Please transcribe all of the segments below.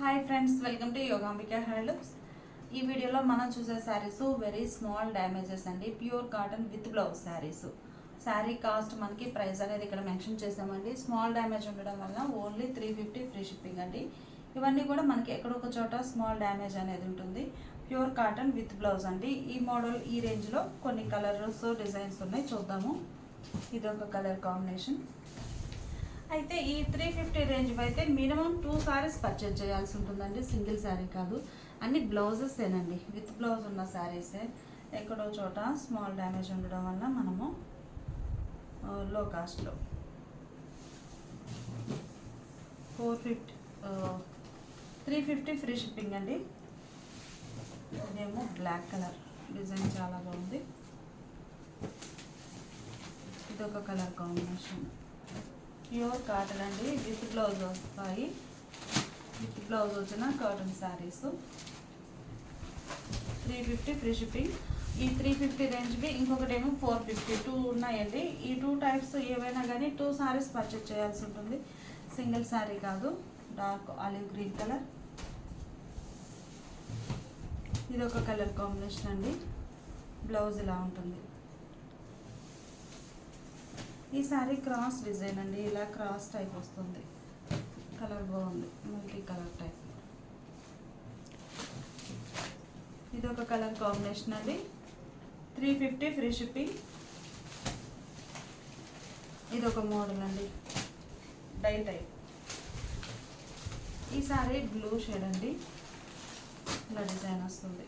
Hi friends welcome to Yogambika handlooms ఈ వీడియోలో మనం చూసే శారీస్ వెరీ స్మాల్ డ్యామేజెస్ అండి. Pure cotton with blouse saris sari cost మనకి ప్రైస్ అనేది ఇక్కడ మెన్షన్ చేసామండి స్మాల్ డ్యామేజ్ ఉండడం వల్ల only three fifty free shipping అండి. ఇవన్నీ కూడా మనకి ఎక్కడొక చోట స్మాల్ డ్యామేజ్ అనేది ఉంటుంది. ప్యూర్ కాటన్ విత్ బ్లౌజ్ అండి. ఈ మోడల్ ఈ రేంజ్లో కొన్ని కలర్స్ డిజైన్స్ ఉన్నాయి. చూద్దాము. ఇది ఒక కలర్ కాంబినేషన్ అయితే ఈ త్రీ ఫిఫ్టీ రేంజ్ అయితే మినిమం టూ సారీస్ పర్చేజ్ చేయాల్సి ఉంటుందండి. సింగిల్ శారీ కాదు. అన్ని బ్లౌజెస్ేనండి విత్ బ్లౌజ్ ఉన్న శారీసే ఎక్కడో చోట స్మాల్ డ్యామేజ్ ఉండడం వల్ల మనము లో. కాస్ట్లో four fifty three fifty free shipping అండి. ఇదేమో బ్లాక్ కలర్ డిజైన్ చాలా బాగుంది. ఇది ఒక కలర్ కాంబినేషన్ ప్యూర్ కాటన్ అండి. విత్ బ్లౌజ్ వస్తాయి. విత్ బ్లౌజ్ వచ్చిన cotton saris. Three fifty free shipping. ఈ త్రీ ఫిఫ్టీ రేంజ్కి ఇంకొకటి ఏమో ఫోర్ ఫిఫ్టీ. టూ ఉన్నాయండి. ఈ టూ టైప్స్ ఏవైనా కానీ టూ శారీస్ పర్చేజ్ చేయాల్సి ఉంటుంది. సింగిల్ శారీ కాదు. Dark olive green colour. ఇది ఒక కలర్ కాంబినేషన్ అండి. బ్లౌజ్ ఇలా ఉంటుంది. ఈ సారీ క్రాస్ డిజైన్ అండి. ఇలా క్రాస్ టైప్ వస్తుంది. కలర్ బాగుంది. Multi colour type. ఇది ఒక కలర్ కాంబినేషన్ అండి. Three fifty free shipping. ఇది ఒక మోడల్ అండి. Dye type. ఈ సారీ బ్లూ షేడ్ అండి. ఇలా డిజైన్ వస్తుంది.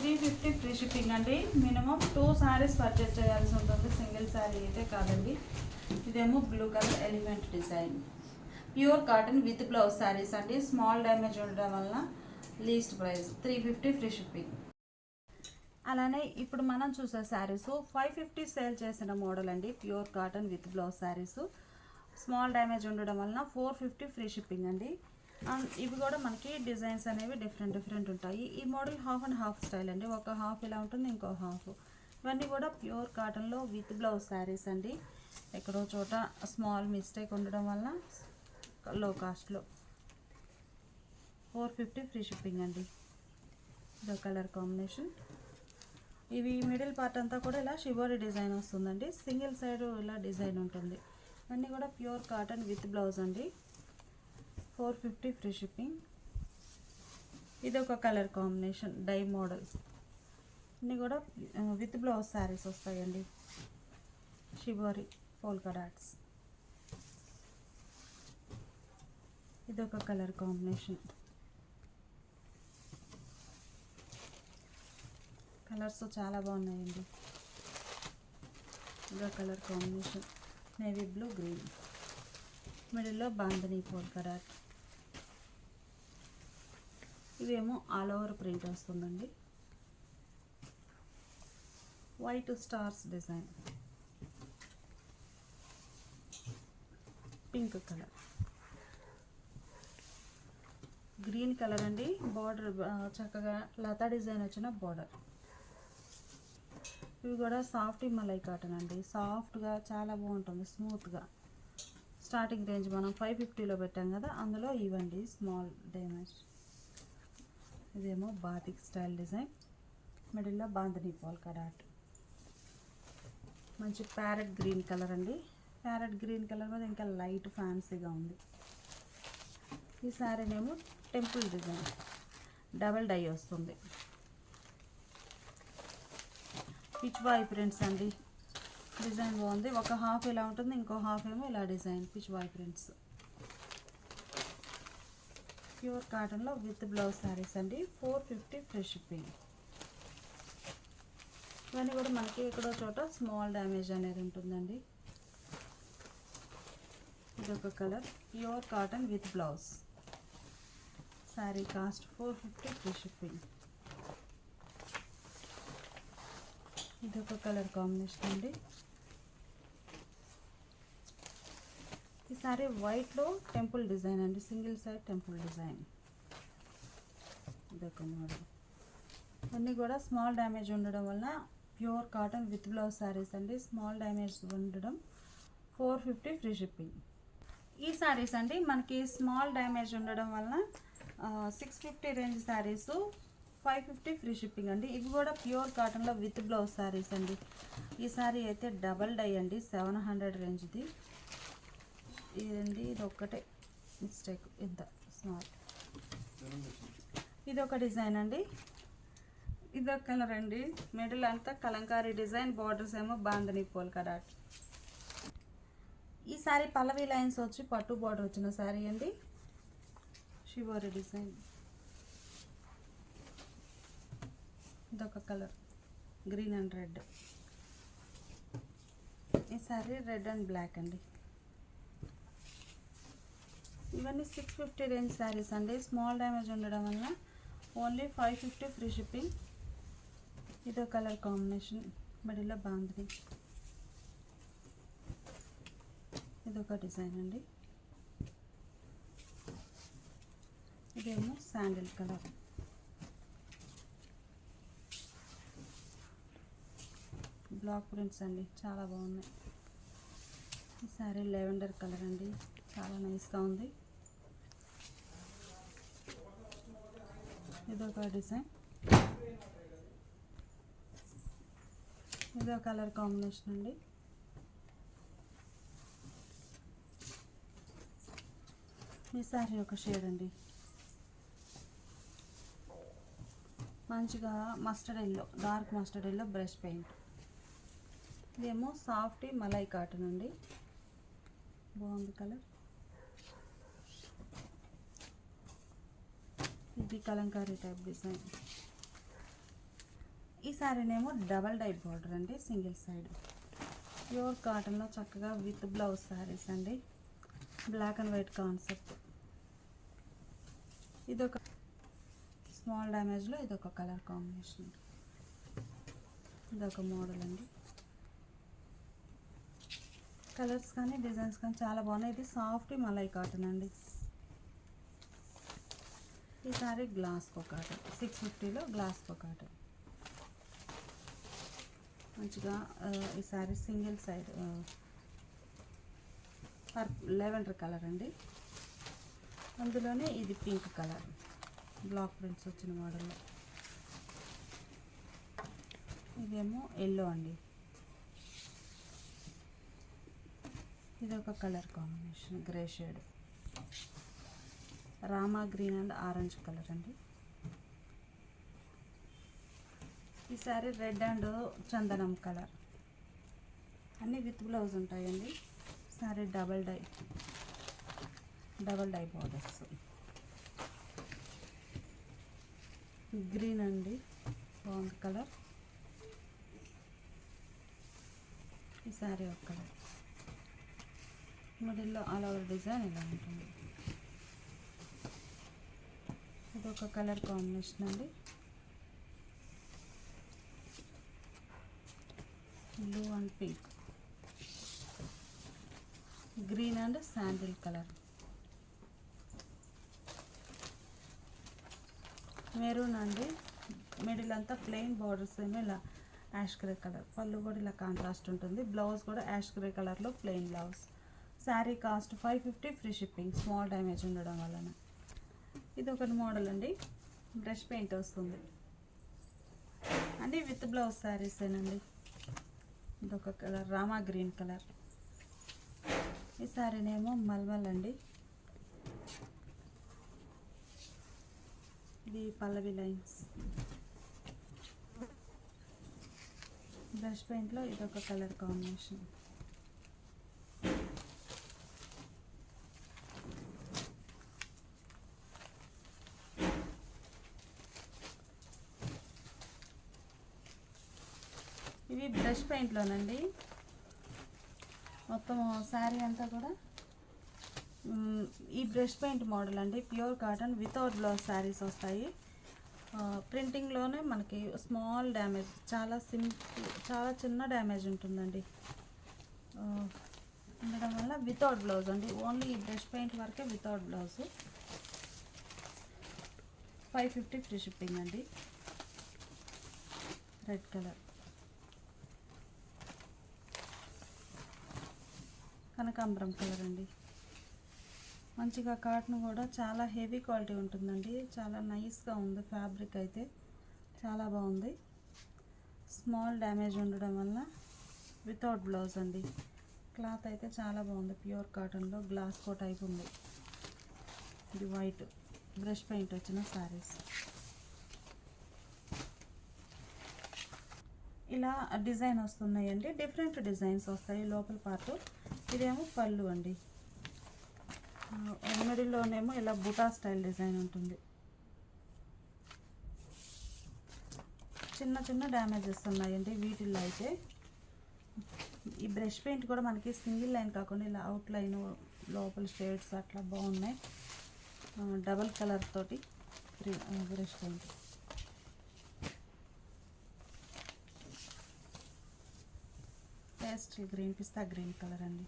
త్రీ ఫిఫ్టీ ఫ్రీ షిప్పింగ్ అండి. మినిమం టూ శారీస్ పర్చేస్ చేయాల్సి ఉంటుంది. సింగిల్ శారీ అయితే కాదండి. ఇదేమో blue colour element design. Pure cotton with blouse saris అండి. స్మాల్ డ్యామేజ్ ఉండడం వలన least price three fifty free shipping. అలానే ఇప్పుడు మనం చూసే శారీస్ ఫైవ్ ఫిఫ్టీ సేల్ చేసిన మోడల్ అండి. Pure cotton with blouse saris. Small damage ఉండడం వలన ఫోర్ ఫిఫ్టీ ఫ్రీ షిప్పింగ్ అండి. ఇవి కూడా మనకి డిజైన్స్ అనేవి డిఫరెంట్ డిఫరెంట్ ఉంటాయి. ఈ model half and half style అండి. ఒక హాఫ్ ఇలా ఉంటుంది ఇంకో హాఫ్. ఇవన్నీ కూడా ప్యూర్ కాటన్లో విత్ బ్లౌజ్ శారీస్ అండి. ఎక్కడో చోట స్మాల్ మిస్టేక్ ఉండడం వల్ల లో. కాస్ట్లో ఫోర్ ఫిఫ్టీ ఫ్రీ షిప్పింగ్ అండి. ఇదో కలర్ కాంబినేషన్. ఇవి మిడిల్ పార్ట్ అంతా కూడా ఇలా షివోరి డిజైన్ వస్తుందండి. సింగిల్ సైడ్ ఇలా డిజైన్ ఉంటుంది. ఇవన్నీ కూడా ప్యూర్ కాటన్ విత్ బ్లౌజ్ అండి. Four fifty free shipping. ఇది ఒక కలర్ కాంబినేషన్ డై మోడల్. ఇన్ని కూడా విత్ బ్లౌజ్ శారీస్ వస్తాయండి. Shibori polka dots. ఇది ఒక కలర్ కాంబినేషన్. కలర్స్ చాలా బాగున్నాయండి. ఇదో colour combination. Navy blue green. మిడిల్లో బాంధనీ పోల్కా డాట్. ఇదేమో ఆల్ ఓవర్ ప్రింట్ వస్తుందండి. White stars design pink colour green colour అండి. బార్డర్ చక్కగా లతా డిజైన్ వచ్చిన బార్డర్ ఇవి కూడా సాఫ్ట్ మలై కాటన్ అండి. సాఫ్ట్గా చాలా బాగుంటుంది స్మూత్గా స్టార్టింగ్ రేంజ్ మనం ఫైవ్ ఫిఫ్టీలో పెట్టాం కదా అందులో ఇవ్వండి స్మాల్ డ్యామేజ్ ఇదేమో బాతిక్ స్టైల్ డిజైన్. మిడిల్లో బాంధనీ పోల్కా డాట్ మంచి ప్యారెట్ గ్రీన్ కలర్ అండి. ప్యారెట్ గ్రీన్ కలర్ మీద ఇంకా లైట్ ఫ్యాన్సీగా ఉంది. ఈ శారీనేమో టెంపుల్ డిజైన్. డబల్ డై వస్తుంది. పిచ్ బాయ్ ప్రింట్స్ అండి. డిజైన్ బాగుంది. ఒక హాఫ్ ఇలా ఉంటుంది ఇంకో హాఫ్ ఏమో ఇలా design. Pichwai prints. Pure కాటన్లో విత్ బ్లౌజ్ శారీస్ అండి. Four fifty free shipping. ఇవన్నీ కూడా మనకి ఎక్కడో చోట స్మాల్ డ్యామేజ్ అనేది ఉంటుందండి. ఇదొక colour. Pure cotton with blouse. Sari cost four fifty free shipping. ఇదొక కలర్ కాంబినేషన్ అండి. ఈ సారీ వైట్లో టెంపుల్ డిజైన్ అండి సింగిల్ సైడ్ టెంపుల్ డిజైన్. ఇదొక మోడల్ కూడా స్మాల్ డ్యామేజ్ ఉండడం వలన pure cotton with blouse saris అండి స్మాల్ డ్యామేజ్ ఉండడం. Four fifty free shipping. ఈ శారీస్ అండి మనకి స్మాల్ డ్యామేజ్ ఉండడం వలన six fifty range saris five fifty free shipping అండి. ఇవి కూడా ప్యూర్ కాటన్లో విత్ బ్లౌజ్ శారీస్ అండి. ఈ శారీ అయితే డబల్ డై అండి సెవెన్ హండ్రెడ్ రేంజ్ది. ఇదండి ఇది ఒక్కటే మిస్టేక్. ఇంత స్మాల్ ఇది ఒక డిజైన్ అండి. ఇది ఒక కలర్ అండి. మిడిల్ అంతా కలంకారీ డిజైన్ బార్డర్స్ ఏమో బాంధనీ పోల్కా డాట్ ఈ సారీ పల్లవి లైన్స్ వచ్చి పట్టు బార్డర్ వచ్చిన శారీ అండి. Shibori design. ఇదొక కలర్. Green and red. ఈ సారీ రెడ్ అండ్ బ్లాక్ అండి. ఇవన్నీ సిక్స్ ఫిఫ్టీ రేంజ్ శారీస్ అండి స్మాల్ డ్యామేజ్ ఉండడం వల్ల only five fifty free shipping ఇదో కలర్ కాంబినేషన్ మిడిల్లో బాంద్రీ ఇదొక డిజైన్ అండి. ఇదేమో శాండిల్ కలర్ బ్లాక్ ప్రింట్స్ అండి చాలా బాగున్నాయి. ఈ శారీ లెవెండర్ కలర్ అండి చాలా నైస్గా ఉంది. ఇదొక డిజైన్. ఇదో కలర్ కాంబినేషన్ అండి. ఈ సారీ ఒక షేడ్ అండి. మంచిగా mustard yellow dark mustard yellow brush paint ఇదేమో సాఫ్ట్ మలై కాటన్ అండి. బాగుంది కలర్ ఇది కలంకారీ టైప్ డిజైన్. ఈ శారీనేమో డబల్ టైప్ బార్డర్ అండి సింగిల్ సైడ్. ప్యూర్ కాటన్లో చక్కగా విత్ బ్లౌజ్ శారీస్ అండి. Black and white concept. ఇదొక స్మాల్ డ్యామేజ్లో ఇదొక కలర్ కాంబినేషన్. ఇదొక మోడల్ అండి. కలర్స్ కానీ డిజైన్స్ కానీ చాలా బాగున్నాయి. ఇది సాఫ్ట్ మలై కాటన్ అండి. ఈ సారీ గ్లాస్ కాటన్ సిక్స్ ఫిఫ్టీలో గ్లాస్ కాటన్ మంచిగా ఈ sari single side per lavender colour అండి. అందులోనే ఇది పింక్ కలర్. బ్లాక్ ప్రింట్స్ వచ్చిన మోడల్లో. ఇదేమో ఎల్లో అండి. ఇది ఒక colour combination grey shade. Rama green and orange colour అండి. ఈ సారీ రెడ్ అండ్ చందనం కలర్. అన్నీ విత్ బ్లౌజ్ ఉంటాయండి. Sari double dye double dye borders green అండి బాగుంది కలర్. ఈ సారీ ఒక కలర్. మిడిల్లో ఆల్ ఓవర్ డిజైన్ ఇలా ఉంటుంది. ఇది ఒక కలర్ కాంబినేషన్ అండి. Blue and pink. Green and sandal colour. Maroon అండి. మిడిల్ అంతా ప్లెయిన్ బార్డర్స్ ఏమో ఇలా యాష్ గ్రే కలర్. పళ్ళు కూడా ఇలా కాంట్రాస్ట్ ఉంటుంది. బ్లౌజ్ కూడా యాష్ గ్రే కలర్లో plain blouse. Sari cost five fifty free shipping. Small damage ఉండడం వలన. ఇది ఒకటి మోడల్ అండి. బ్రష్ పెయింట్ వస్తుంది. అండి విత్ బ్లౌజ్ శారీసేనండి ఇదొక కలర్ రామా గ్రీన్ కలర్ ఈ శారీనేమో మల్మల్ అండి. ఇది పల్లవి లైన్స్ బ్రష్ పెయింట్లో ఇదొక కలర్ కాంబినేషన్ ఇవి బ్రష్ పెయింట్లోనండి. మొత్తం శారీ అంతా కూడా ఈ బ్రష్ పెయింట్ మోడల్ అండి. Pure cotton without blouse saris వస్తాయి. ప్రింటింగ్లోనే మనకి స్మాల్ డ్యామేజ్ చాలా సింపుల్ చాలా చిన్న డ్యామేజ్ ఉంటుందండి. ఉండడం వల్ల వితౌట్ బ్లౌజ్ అండి. ఓన్లీ ఈ బ్రష్ పెయింట్ వరకే without blouse. Five fifty free shipping అండి. Red colour. కనకాంబరం కలర్ అండి. మంచిగా కాటన్ కూడా చాలా హెవీ క్వాలిటీ ఉంటుందండి. చాలా నైస్గా ఉంది ఫ్యాబ్రిక్ అయితే. చాలా బాగుంది. స్మాల్ డ్యామేజ్ ఉండడం వల్ల వితౌట్ బ్లౌజ్ అండి. క్లాత్ అయితే చాలా బాగుంది. ప్యూర్ కాటన్లో గ్లాస్ కో టైప్ ఉంది. ఇది వైట్. బ్రష్ పెయింట్ వచ్చిన శారీస్ ఇలా డిజైన్ వస్తున్నాయండి. డిఫరెంట్ డిజైన్స్ వస్తాయి లోపల పార్ట్ ఇదేమో పళ్ళు అండి. మిడిల్లోనేమో ఇలా బుటా స్టైల్ డిజైన్ ఉంటుంది. చిన్న చిన్న డ్యామేజెస్ ఉన్నాయండి వీటిల్లో అయితే. ఈ బ్రష్ పెయింట్ కూడా మనకి సింగిల్ లైన్ కాకుండా ఇలా అవుట్ లైన్ లోపల షేడ్స్ అట్లా బాగున్నాయి. డబల్ కలర్ తోటి brush paint. Pastel green pista green colour అండి.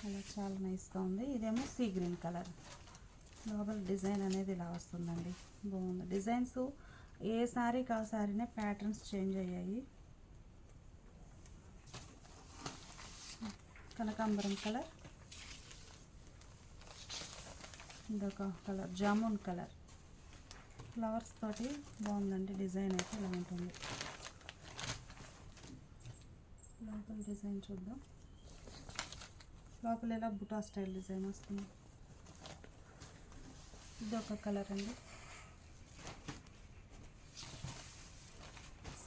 కలర్ చాలా నైస్గా ఉంది. ఇదేమో సీ గ్రీన్ కలర్. లోపల డిజైన్ అనేది ఇలా వస్తుందండి. బాగుంది. డిజైన్స్ ఏ శారీకి ఆ శారీనే ప్యాటర్న్స్ చేంజ్ అయ్యాయి. కనకాంబరం కలర్. ఇదొక కలర్. జామున్ కలర్. ఫ్లవర్స్ తోటి బాగుందండి. డిజైన్ అయితే ఇలా ఉంటుంది. లోపల డిజైన్ చూద్దాం. లోపల ఎలా బుటా స్టైల్ డిజైన్ వస్తుంది? ఇది ఒక కలర్ అండి.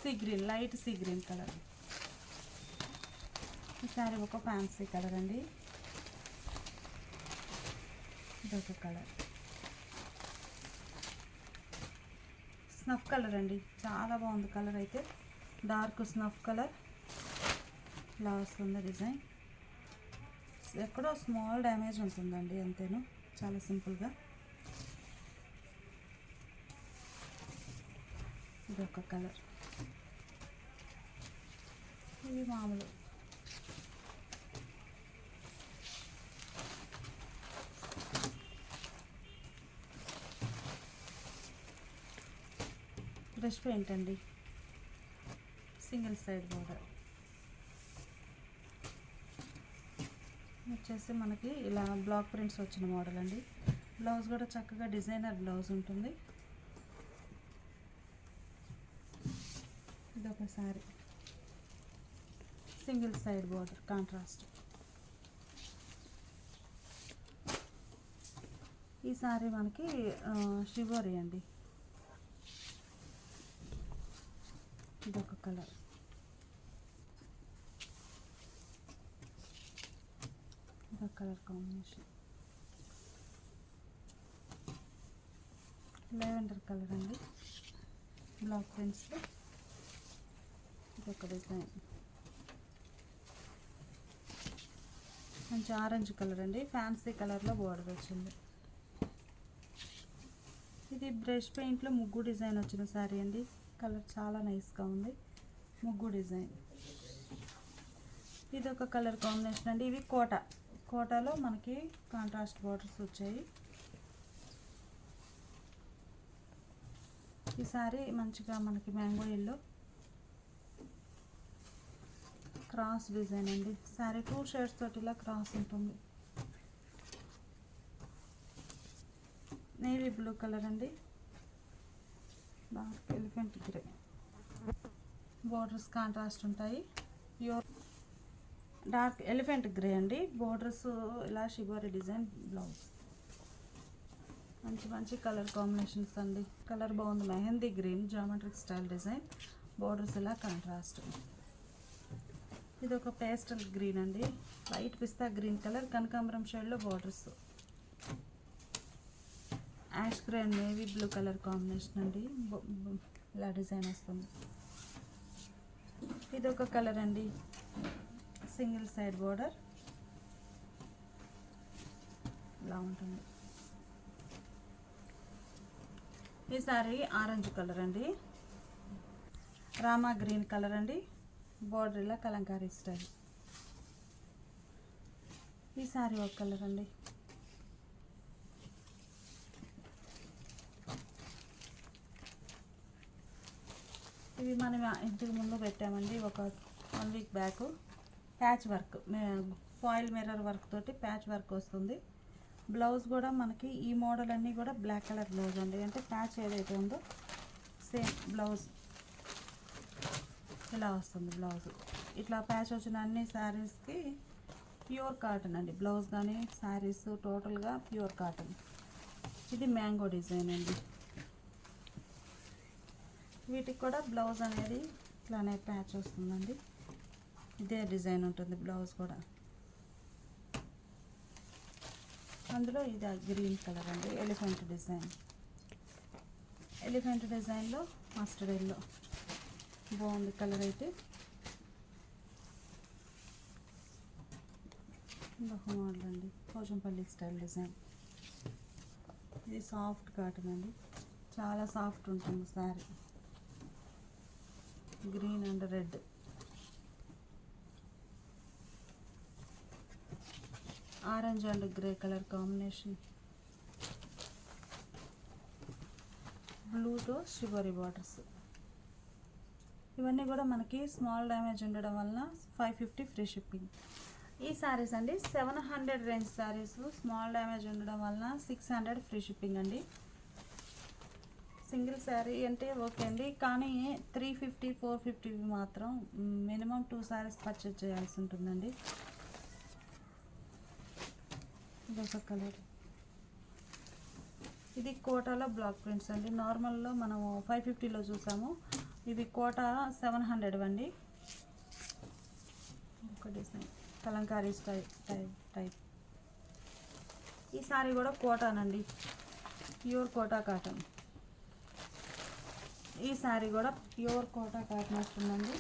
Sea green light sea green colour. ఈ ఒక ఫ్యాన్సీ కలర్ అండి. ఇదొక కలర్. స్నఫ్ కలర్ అండి. చాలా బాగుంది కలర్ అయితే. Dark snuff colour. ఇలా వస్తుంది డిజైన్. ఎక్కడో స్మాల్ డ్యామేజ్ ఉంటుందండి అంతేను. చాలా సింపుల్గా ఇది ఒక కలర్ ఇవి మామూలు. బ్రష్ పెయింట్ అండి. సింగిల్ సైడ్ బోర్డర్ వచ్చేసి మనకి ఇలా బ్లాక్ ప్రింట్స్ వచ్చిన మోడల్ అండి. బ్లౌజ్ కూడా చక్కగా డిజైనర్ బ్లౌజ్ ఉంటుంది. ఇదొక sari single side border contrast ఈ సారీ మనకి షివోరీ అండి. ఇదొక కలర్ ఇదొక కలర్ కాంబినేషన్. లెవెండర్ కలర్ అండి. బ్లాక్ ప్రింట్స్లో ఇదొక డిజైన్. మంచి ఆరెంజ్ కలర్ అండి. ఫ్యాన్సీ కలర్లో బోర్డర్ వచ్చింది. ఇది బ్రష్ పెయింట్లో ముగ్గు డిజైన్ వచ్చిన శారీ అండి. కలర్ చాలా నైస్గా ఉంది. ముగ్గు డిజైన్. ఇది ఒక కలర్ కాంబినేషన్ అండి. ఇవి కోట. కోటాలో మనకి కాంట్రాస్ట్ బార్డర్స్ వచ్చాయి. ఈ మంచిగా మనకి మ్యాంగో ఎల్లో క్రాస్ డిజైన్ అండి. సారీ టూ షేడ్స్ తోటి ఇలా క్రాస్ ఉంటుంది. నేవీ బ్లూ కలర్ అండి. Dark elephant grey borders contrast ఉంటాయి. యూర్ డార్క్ ఎలిఫెంట్ గ్రే అండి. బోర్డర్స్ ఇలా షిగోరి డిజైన్ బ్లౌజ్. మంచి మంచి కలర్ కాంబినేషన్స్ అండి. కలర్ బాగుంది. Mehndi green geometric style design. Borders ఇలా కాంట్రాస్ట్. ఇది ఒక పేస్టల్ గ్రీన్ అండి. లైట్ పిస్తా గ్రీన్ కలర్ కనకాంబరం షేడ్లో borders. Ash grey and navy blue colour combination అండి. ఇలా డిజైన్ వస్తుంది. ఇది ఒక కలర్ అండి. Single side border. ఇలా ఉంటుంది. ఈ సారీ ఆరెంజ్ కలర్ అండి. రామా గ్రీన్ కలర్ అండి. బోర్డర్ ఇలా కలంకారీ స్టైల్. ఈ సారీ ఒక కలర్ అండి. ఇవి మనం ఇంటికి ముందు పెట్టామండి. ఒక one week back. Patch work foil mirror work తోటి ప్యాచ్ వర్క్ వస్తుంది. బ్లౌజ్ కూడా మనకి ఈ మోడల్ అన్నీ కూడా బ్లాక్ కలర్ బ్లౌజ్ అండి. అంటే ప్యాచ్ ఏదైతే ఉందో సేమ్ బ్లౌజ్ ఇలా వస్తుంది బ్లౌజ్. ఇట్లా ప్యాచ్ వచ్చిన అన్ని శారీస్కి ప్యూర్ కాటన్ అండి. బ్లౌజ్ కానీ శారీస్ టోటల్గా ప్యూర్ కాటన్. ఇది మ్యాంగో డిజైన్ అండి. వీటికి కూడా బ్లౌజ్ అనేది ఇట్లానే ప్యాచ్ వస్తుందండి. ఇదే డిజైన్ ఉంటుంది బ్లౌజ్ కూడా. అందులో ఇది గ్రీన్ కలర్ అండి ఎలిఫెంట్ డిజైన్. ఎలిఫెంట్ డిజైన్లో మస్టర్డ్ ఎల్లో. బాగుంది కలర్ అయితే. ఇంకొక మోడల్ అండి పోచంపల్లి స్టైల్ డిజైన్. ఇది సాఫ్ట్ కాటన్ అండి చాలా సాఫ్ట్ ఉంటుంది sari. Green and red. Orange and grey colour combination. బ్లూతో షివరీ బార్డర్స్. ఇవన్నీ కూడా మనకి స్మాల్ డ్యామేజ్ ఉండడం వలన ఫైవ్ ఫిఫ్టీ ఫ్రీ షిప్పింగ్. ఈ శారీస్ అండి seven hundred range saris small damage ఉండడం వలన సిక్స్ హండ్రెడ్ ఫ్రీ షిప్పింగ్ అండి. సింగిల్ శారీ అంటే ఓకే అండి కానీ త్రీ ఫిఫ్టీ ఫోర్ ఫిఫ్టీ మాత్రం మినిమం టూ శారీస్ పర్చేజ్ చేయాల్సి ఉంటుందండి. ఇదొక కలర్ ఇది కోటాలో బ్లాక్ ప్రింట్స్ అండి. నార్మల్లో మనము ఫైవ్ ఫిఫ్టీలో చూసాము. ఇది కోటా సెవెన్ హండ్రెడ్ అండి. ఒక design Kalamkari style type type. ఈ సారీ కూడా కోటానండి. Pure Kota cotton. ఈ సారీ కూడా ప్యూర్ కోటా కాటన్ వస్తుందండి.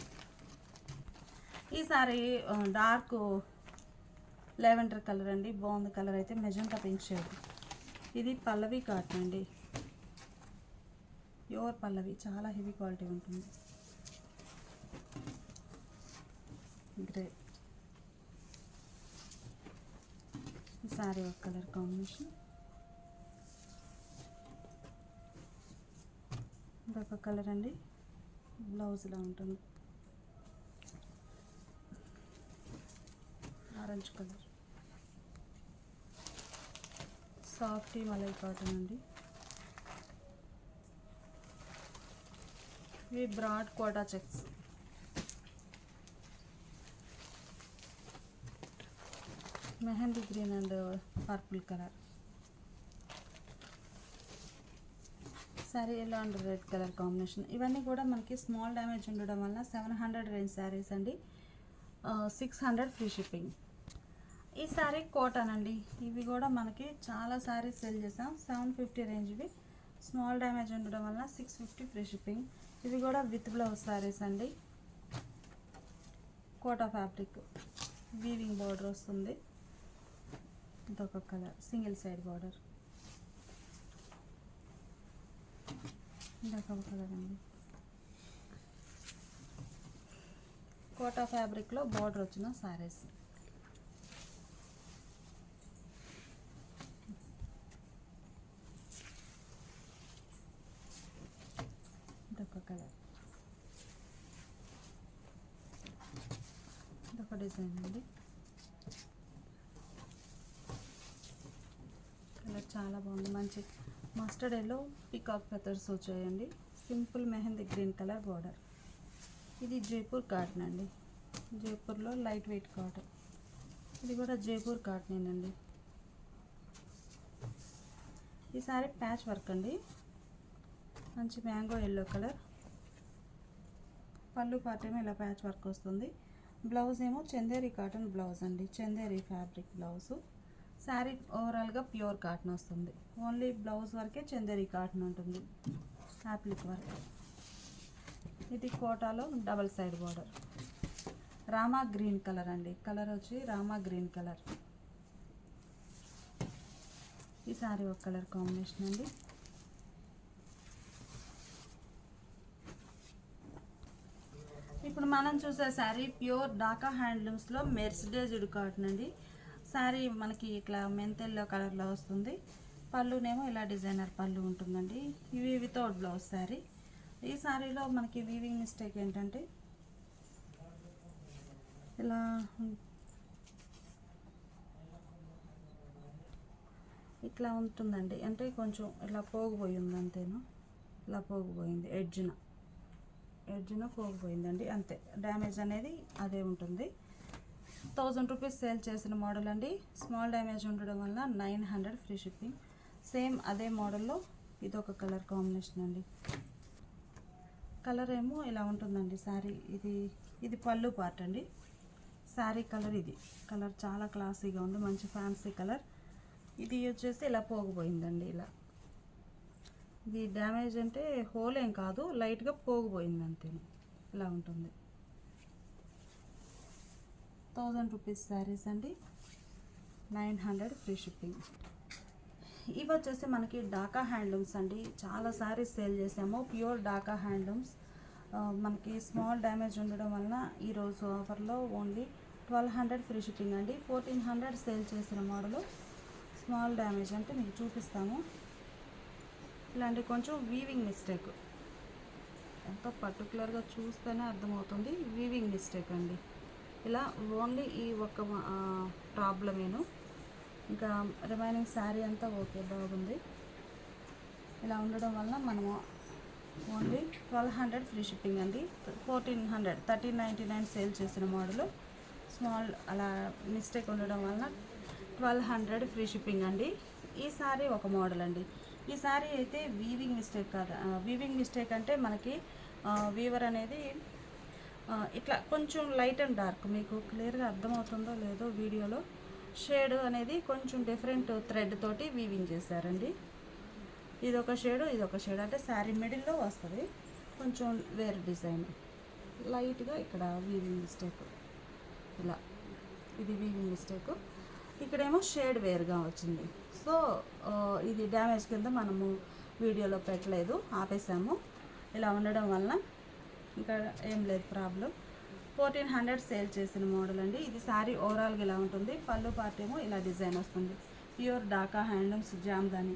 ఈ సారీ డార్క్ లెవెండర్ కలర్ అండి. బాగుంది కలర్ అయితే మెజంతా పింక్ షేడ్. ఇది పల్లవి కాటన్ అండి. ప్యూర్ పల్లవి చాలా హెవీ క్వాలిటీ ఉంటుంది. గ్రే. సారీ ఒక కలర్ కాంబినేషన్. ఇంకొక కలర్ అండి. బ్లౌజ్లా ఉంటుంది. Orange colour. Soft malai cotton అండి. ఇవి broad Kota checks. Mehndi green and purple colour. Sari yellow and red colour combination. ఇవన్నీ కూడా మనకి స్మాల్ డ్యామేజ్ ఉండడం వల్ల సెవెన్ హండ్రెడ్ రేంజ్ శారీస్ అండి. Six hundred free shipping. ఈ శారీ కాటన్ అండి. ఇవి కూడా మనకి చాలా శారీస్ సెల్ చేసాం సెవెన్ ఫిఫ్టీ రేంజ్వి స్మాల్ డ్యామేజ్ ఉండడం వల్ల సిక్స్ ఫిఫ్టీ ఫ్రీ షిప్పింగ్ ఇవి కూడా విత్ బ్లౌజ్ శారీస్ అండి. కోటా ఫ్యాబ్రిక్ వీవింగ్ బార్డర్ వస్తుంది. ఇదొక కలర్ సింగిల్ సైడ్ బార్డర్ ఇదొక కలర్ అండి. కోటా ఫ్యాబ్రిక్లో బార్డర్ వచ్చిన శారీస్ ఇదొక కలర్ ఇదొక డిజైన్ అండి కలర్ చాలా బాగుంది. మంచి మస్టర్డ్ ఎల్లో పికాక్ ఫెదర్స్ వచ్చాయండి. Simple mehndi green colour border. ఇది జైపూర్ కాటన్ అండి. జైపూర్లో లైట్ వెయిట్ కాటన్. ఇది కూడా జైపూర్ కాటన్ అండి. ఈ సారీ ప్యాచ్ వర్క్ అండి. మంచి మ్యాంగో ఎల్లో కలర్. పళ్ళు పార్ట్ ఏమో ఇలా ప్యాచ్ వర్క్ వస్తుంది. బ్లౌజ్ ఏమో చందేరి కాటన్ బ్లౌజ్ అండి చందేరి ఫ్యాబ్రిక్ బ్లౌజు. శారీ ఓవరాల్గా ప్యూర్ కాటన్ వస్తుంది. ఓన్లీ బ్లౌజ్ వరకే చందేరి కాటన్ ఉంటుంది. Applique work. ఇది కోటాలో double side border Rama green colour అండి. కలర్ వచ్చి రామా గ్రీన్ కలర్ ఈ సారీ ఒక కలర్ కాంబినేషన్ అండి. ఇప్పుడు మనం చూసే శారీ ప్యూర్ డాకా హ్యాండ్లూమ్స్లో మెర్సిడేజ్డ్ కాటన్ అండి. శారీ మనకి ఇట్లా మెంతెల్లో కలర్లో వస్తుంది. పళ్ళునేమో ఇలా డిజైనర్ పళ్ళు ఉంటుందండి. ఇవి వితౌట్ బ్లౌజ్ శారీ. ఈ శారీలో మనకి వీవింగ్ మిస్టేక్ ఏంటంటే ఇలా ఇట్లా ఉంటుందండి. అంటే కొంచెం ఇట్లా పోగుపోయింది అంతేను ఇలా పోగిపోయింది ఎడ్జ్న. ఎడ్జిన పోగిపోయిందండి అంతే. డ్యామేజ్ అనేది అదే ఉంటుంది. థౌజండ్ రూపీస్ సేల్ చేసిన మోడల్ అండి. స్మాల్ డ్యామేజ్ ఉండడం వల్ల nine hundred free shipping. Same అదే మోడల్లో ఇది ఒక కలర్ కాంబినేషన్ అండి. కలర్ ఏమో ఇలా ఉంటుందండి శారీ. ఇది ఇది పళ్ళు పార్ట్ అండి. శారీ కలర్ ఇది. కలర్ చాలా క్లాసీగా ఉంది. మంచి ఫ్యాన్సీ కలర్. ఇది వచ్చేసి ఇలా పోగిపోయిందండి ఇలా. ఇది డ్యామేజ్ అంటే హోల్ ఏం కాదు లైట్గా పోగిపోయింది అంతే. ఇలా ఉంటుంది. థౌజండ్ రూపీస్ శారీస్ అండి. నైన్ హండ్రెడ్ ఫ్రీ షిప్పింగ్ ఇవి వచ్చేసి మనకి డాకా హ్యాండ్లూమ్స్ అండి. చాలా సారీస్ సేల్ చేసాము. ప్యూర్ డాకా హ్యాండ్లూమ్స్ మనకి స్మాల్ డ్యామేజ్ ఉండడం వలన ఈరోజు ఆఫర్లో only twelve hundred free shipping అండి. ఫోర్టీన్ హండ్రెడ్ సేల్ చేసిన మోడలు స్మాల్ డ్యామేజ్ అంటే మీకు చూపిస్తాము. ఇలాంటి కొంచెం వీవింగ్ మిస్టేక్ ఎంతో పర్టికులర్గా చూస్తేనే అర్థమవుతుంది. వీవింగ్ మిస్టేక్ అండి. ఇలా ఓన్లీ ఈ ఒక్క ప్రాబ్లమేను ఇంకా రిమైనింగ్ శారీ అంతా ఓకే బాగుంది. ఇలా ఉండడం వలన మనము only twelve hundred free shipping అండి. Fourteen hundred thirteen ninety nine sale చేసిన మోడల్ స్మాల్ అలా మిస్టేక్ ఉండడం వలన ట్వెల్వ్ హండ్రెడ్ ఫ్రీ షిప్పింగ్ అండి. ఈ సారీ ఒక మోడల్ అండి. ఈ సారీ అయితే వీవింగ్ మిస్టేక్ కాదు. వీవింగ్ మిస్టేక్ అంటే మనకి వీవర్ అనేది ఇట్లా కొంచెం లైట్ అండ్ డార్క్ మీకు క్లియర్గా అర్థమవుతుందో లేదో వీడియోలో షేడ్ అనేది కొంచెం డిఫరెంట్ థ్రెడ్ తోటి వీవింగ్ చేశారండి. ఇది ఒక షేడ్ ఇది ఒక షేడ్ అంటే శారీ మిడిల్లో వస్తుంది. కొంచెం వేరే డిజైన్. లైట్గా ఇక్కడ వీవింగ్ మిస్టేక్ ఇలా. ఇది వీవింగ్ మిస్టేక్ ఇక్కడేమో షేడ్ వేరుగా వచ్చింది. సో ఇది డ్యామేజ్ కింద మనము వీడియోలో పెట్టలేదు ఆపేసాము. ఇలా ఉండడం వలన ఇంకా ఏం లేదు ప్రాబ్లం. ఫోర్టీన్ హండ్రెడ్ సేల్ చేసిన మోడల్ అండి. ఇది శారీ ఓవరాల్గా ఇలా ఉంటుంది. పళ్ళు పార్ట్ ఏమో ఇలా డిజైన్ వస్తుంది. Pure Dhaka handlooms Jamdani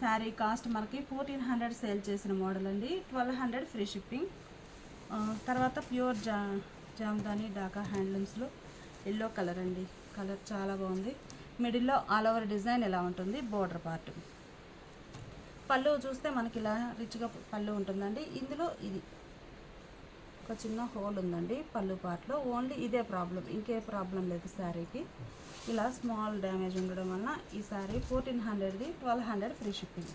sari cost మనకి ఫోర్టీన్ హండ్రెడ్ సేల్ చేసిన మోడల్ అండి. Twelve hundred free shipping. తర్వాత ప్యూర్ జా జామ్దాని డాకా హ్యాండ్లూమ్స్లో ఎల్లో కలర్ అండి. కలర్ చాలా బాగుంది. మిడిల్లో ఆల్ ఓవర్ డిజైన్ ఎలా ఉంటుంది? Border part. పళ్ళు చూస్తే మనకి ఇలా రిచ్గా పళ్ళు ఉంటుందండి. ఇందులో ఇది ఒక చిన్న హోల్ ఉందండి పళ్ళు పార్ట్లో. ఓన్లీ ఇదే ప్రాబ్లం ఇంకే ప్రాబ్లం లేదు శారీకి. ఇలా స్మాల్ డ్యామేజ్ ఉండడం వలన ఈ శారీ ఫోర్టీన్ హండ్రెడ్ది ట్వెల్వ్ హండ్రెడ్ ఫ్రీ షిప్పింగ్